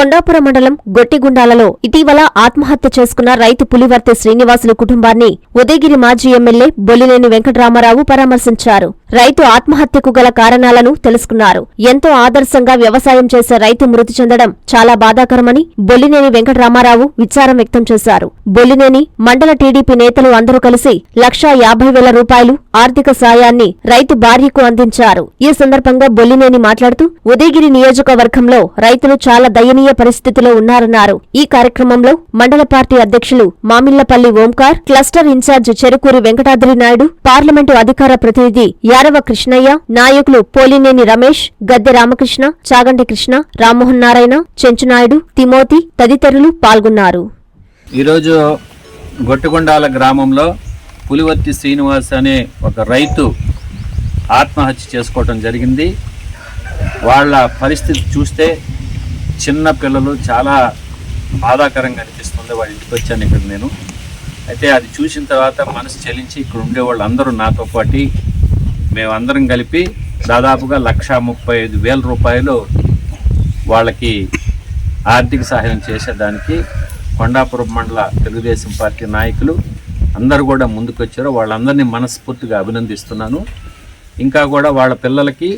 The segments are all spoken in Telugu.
కొండాపురం మండలం గొట్టిగుండాలలో ఇటీవల ఆత్మహత్య చేసుకున్న రైతు పులివర్తి శ్రీనివాసులు కుటుంబాన్ని ఉదయగిరి మాజీ ఎమ్మెల్యే బొల్లినేని వెంకటరామారావు పరామర్శించారు. రైతు ఆత్మహత్యకు గల కారణాలను తెలుసుకున్నారు. ఎంతో ఆదర్శంగా వ్యవసాయం చేసే రైతు మృతి చెందడం చాలా బాధాకరమని బొల్లినేని వెంకటరామారావు విచారం వ్యక్తం చేశారు. బొల్లినేని మండల టీడీపీ నేతలు అందరూ కలిసి లక్షా యాభై వేల రూపాయలు ఆర్థిక సాయాన్ని రైతు భార్యకు అందించారు. ఈ సందర్భంగా బొల్లినేని మాట్లాడుతూ ఉదయగిరి నియోజకవర్గంలో రైతులు చాలా దయనీయ పరిస్థితిలో ఉన్నారన్నారు. ఈ కార్యక్రమంలో మండల పార్టీ అధ్యక్షులు Mamillapalli Omkar cluster incharge Cherukuri Venkatadri Naidu parliament అధికార ప్రతినిధి యారవ కృష్ణయ్య నాయకులు పోలినేని రమేష్ గద్దె రామకృష్ణ చాగంటి కృష్ణ రామ్మోహన్ నారాయణ చెంచునాయుడు తిమోతి తదితరులు పాల్గొన్నారు. ఈరోజు గొట్టుకొండాల గ్రామంలో పులివర్తి శ్రీనివాస్ అనే ఒక రైతు ఆత్మహత్య చేసుకోవటం జరిగింది. వాళ్ళ పరిస్థితి చూస్తే చిన్న పిల్లలు చాలా బాధాకరంగా అనిపిస్తుంది వాళ్ళ ఇంటికి వచ్చాను ఇక్కడ నేను. అయితే అది చూసిన తర్వాత మనసు చెలించి ఇక్కడ ఉండే వాళ్ళందరూ నాతో పాటు మేమందరం కలిపి దాదాపుగా లక్షా ముప్పై ఐదు వేల రూపాయలు వాళ్ళకి ఆర్థిక సహాయం చేసేదానికి కొండాపురం మండల తెలుగుదేశం పార్టీ నాయకులు అందరూ కూడా ముందుకొచ్చారు. వాళ్ళందరినీ మనస్ఫూర్తిగా అభినందిస్తున్నాను. ఇంకా కూడా వాళ్ళ పిల్లలకి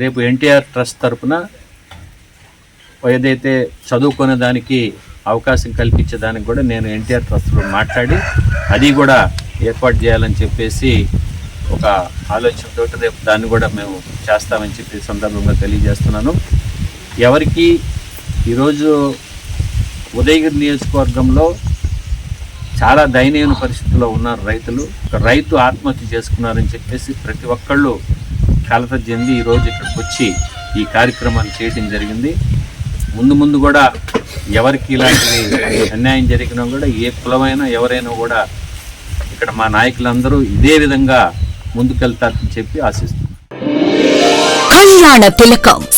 రేపు ఎన్టీఆర్ ట్రస్ట్ తరఫున ఏదైతే చదువుకునే దానికి అవకాశం కల్పించేదానికి కూడా నేను ఎన్టీఆర్ ట్రస్ట్లో మాట్లాడి అది కూడా ఏర్పాటు చేయాలని చెప్పేసి ఒక ఆలోచనతో రేపు దాన్ని కూడా మేము చేస్తామని చెప్పి సందర్భంగా తెలియజేస్తున్నాను. ఎవరికి ఈరోజు ఉదయగిరి నియోజకవర్గంలో చాలా దయనీయ పరిస్థితుల్లో ఉన్నారు రైతులు. ఒక రైతు ఆత్మహత్య చేసుకున్నారని చెప్పేసి ప్రతి ఒక్కళ్ళు కలత చెంది ఈరోజు ఇక్కడికి వచ్చి ఈ కార్యక్రమాన్ని చేయడం జరిగింది. ముందు ముందు కూడా ఎవరికి ఇలాంటివి అన్యాయం జరిగినా కూడా ఏ కులమైనా ఎవరైనా కూడా ఇక్కడ మా నాయకులందరూ ఇదే విధంగా ముందుకెళ్తారని చెప్పి ఆశిస్తున్నాను కళ్యాణ తిలకం.